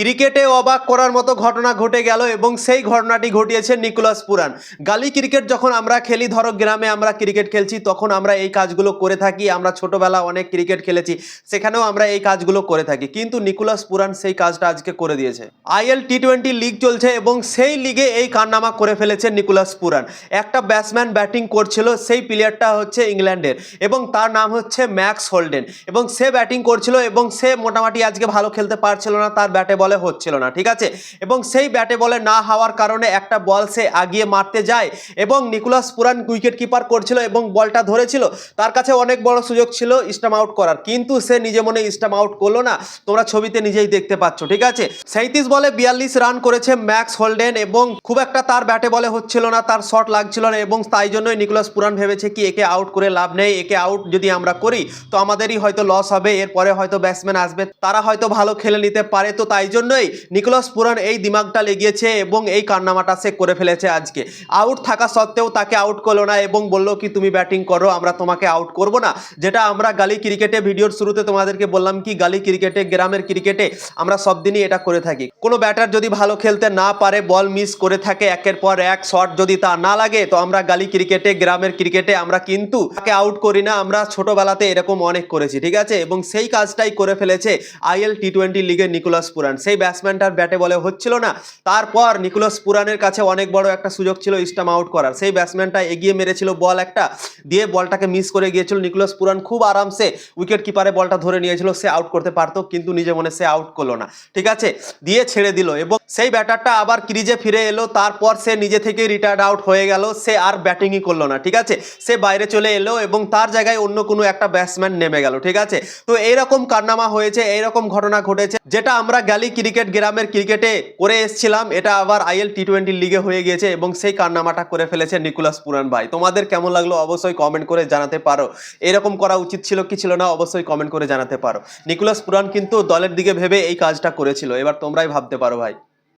ক্রিকেটে অবাক করার মতো ঘটনা ঘটে গেল এবং সেই ঘটনাটি ঘটিয়েছে নিকোলাস পুরান। গালি ক্রিকেট যখন আমরা খেলি, ধরো গ্রামে আমরা ক্রিকেট খেলছি, তখন আমরা এই কাজগুলো করে থাকি। আমরা ছোটবেলা অনেক ক্রিকেট খেলেছি, সেখানেও আমরা এই কাজগুলো করে থাকি। কিন্তু নিকোলাস পুরান সেই কাজটা আজকে করে দিয়েছে। আইএল টি টোয়েন্টি লিগ চলছে এবং সেই লিগে এই কারনামা করে ফেলেছে নিকোলাস পুরান। একটা ব্যাটসম্যান ব্যাটিং করছিল, সেই প্লেয়ারটা হচ্ছে ইংল্যান্ডের এবং তার নাম হচ্ছে ম্যাক্স হোল্ডেন এবং সে ব্যাটিং করছিল এবং সে মোটামুটি আজকে ভালো খেলতে পারছিল না, তার ব্যাটে বলে হচ্ছিল না, ঠিক আছে? এবং সেই ব্যাটে বলে না হওয়ার কারণে একটা বল সে আগিয়ে মারতে যায় এবং নিকোলাস পুরান উইকেট কিপার করছিল এবং বলটা ধরেছিল। তার কাছে অনেক বড় সুযোগ ছিল স্টাম আউট করার। কিন্তু সে নিজে মনে স্টাম আউট করল না। তোমরা ছবিতে নিজেই দেখতে পাচ্ছ, ঠিক আছে? সাঁত্রিশ বলে বিয়াল্লিশ রান করেছে ম্যাক্স হোল্ডেন এবং খুব একটা তার ব্যাটে বলে হচ্ছিল না, তার শট লাগছিল না এবং তাই জন্যই নিকোলাস পুরান ভেবেছে কি, একে আউট করে লাভ নেই, একে আউট যদি আমরা করি, তো আমাদেরই হয়তো লস হবে, এরপরে হয়তো ব্যাটসম্যান আসবে, তারা হয়তো ভালো খেলে নিতে পারে, তো তাই জন্যই নিকোলাস পুরান এই দিমাগটা লেগিয়েছে এবং এই কারনামাটা সে করে ফেলেছে আজকে। আউট থাকা সত্ত্বেও তাকে আউট করল না এবং বলল কি, তুমি ব্যাটিং করো, আমরা তোমাকে আউট করব না। যেটা আমরা গালি ক্রিকেটে ভিডিওর শুরুতে তোমাদেরকে বললাম কি, গালি ক্রিকেটে গ্রামের ক্রিকেটে আমরা সব দিনই এটা করে থাকি। কোনো ব্যাটার যদি ভালো খেলতে না পারে বল মিস করে থাকে, একের পর এক শট যদি তা না লাগে, তো আমরা গালি ক্রিকেটে গ্রামের ক্রিকেটে আমরা কিন্তু তাকে আউট করি না। আমরা ছোটবেলাতে এরকম অনেক করেছি, ঠিক আছে? এবং সেই কাজটাই করে ফেলেছে আইএল টি টোয়েন্টি লিগের নিকোলাস পুরান সেই ব্যাটসম্যানটার ব্যাটে বলে হচ্ছিল না। তারপর নিকোলাস পুরানের কাছে অনেক বড় একটা সুযোগ ছিল স্টাম আউট করার। সেই ব্যাটসম্যানটা এগিয়ে মেরেছিল বল একটা, দিয়ে বলটাকে মিস করে গিয়েছিল। নিকোলাস পুরান খুব আরামসে উইকেট কিপারে বলটা ধরে নিয়েছিল। সে আউট করতে পারতো, কিন্তু নিজে মনে সে আউট করল না। ঠিক আছে? দিয়ে ছেড়ে দিল এবং সেই ব্যাটারটা আবার ক্রিজে ফিরে এলো। তারপর সে নিজে থেকেই রিটায়ার্ড আউট হয়ে গেল। সে আর ব্যাটিংই করল না। ঠিক আছে? সে বাইরে চলে এলো এবং তার জায়গায় অন্য কোনো একটা ব্যাটসম্যান নেমে গেল। ঠিক আছে? তো এইরকম কারনামা হয়েছে, এইরকম ঘটনা ঘটেছে, যেটা আমরা গ্যালি ক্রিকেট গ্রামের ক্রিকেটে করে এসেছিলাম। এটা আবার আইএল টি টোয়েন্টি লিগে হয়ে গিয়েছে এবং সেই কান্নামাটা করে ফেলেছে নিকোলাস পুরান ভাই। তোমাদের কেমন লাগল অবশ্যই কমেন্ট করে জানাতে পারো। এরকম করা উচিত ছিল কি ছিল না অবশ্যই কমেন্ট করে জানাতে পারো। নিকোলাস পুরান কিন্তু দলের দিকে ভেবে এই কাজটা করেছিল। এবার তোমরাই ভাবতে পারো ভাই।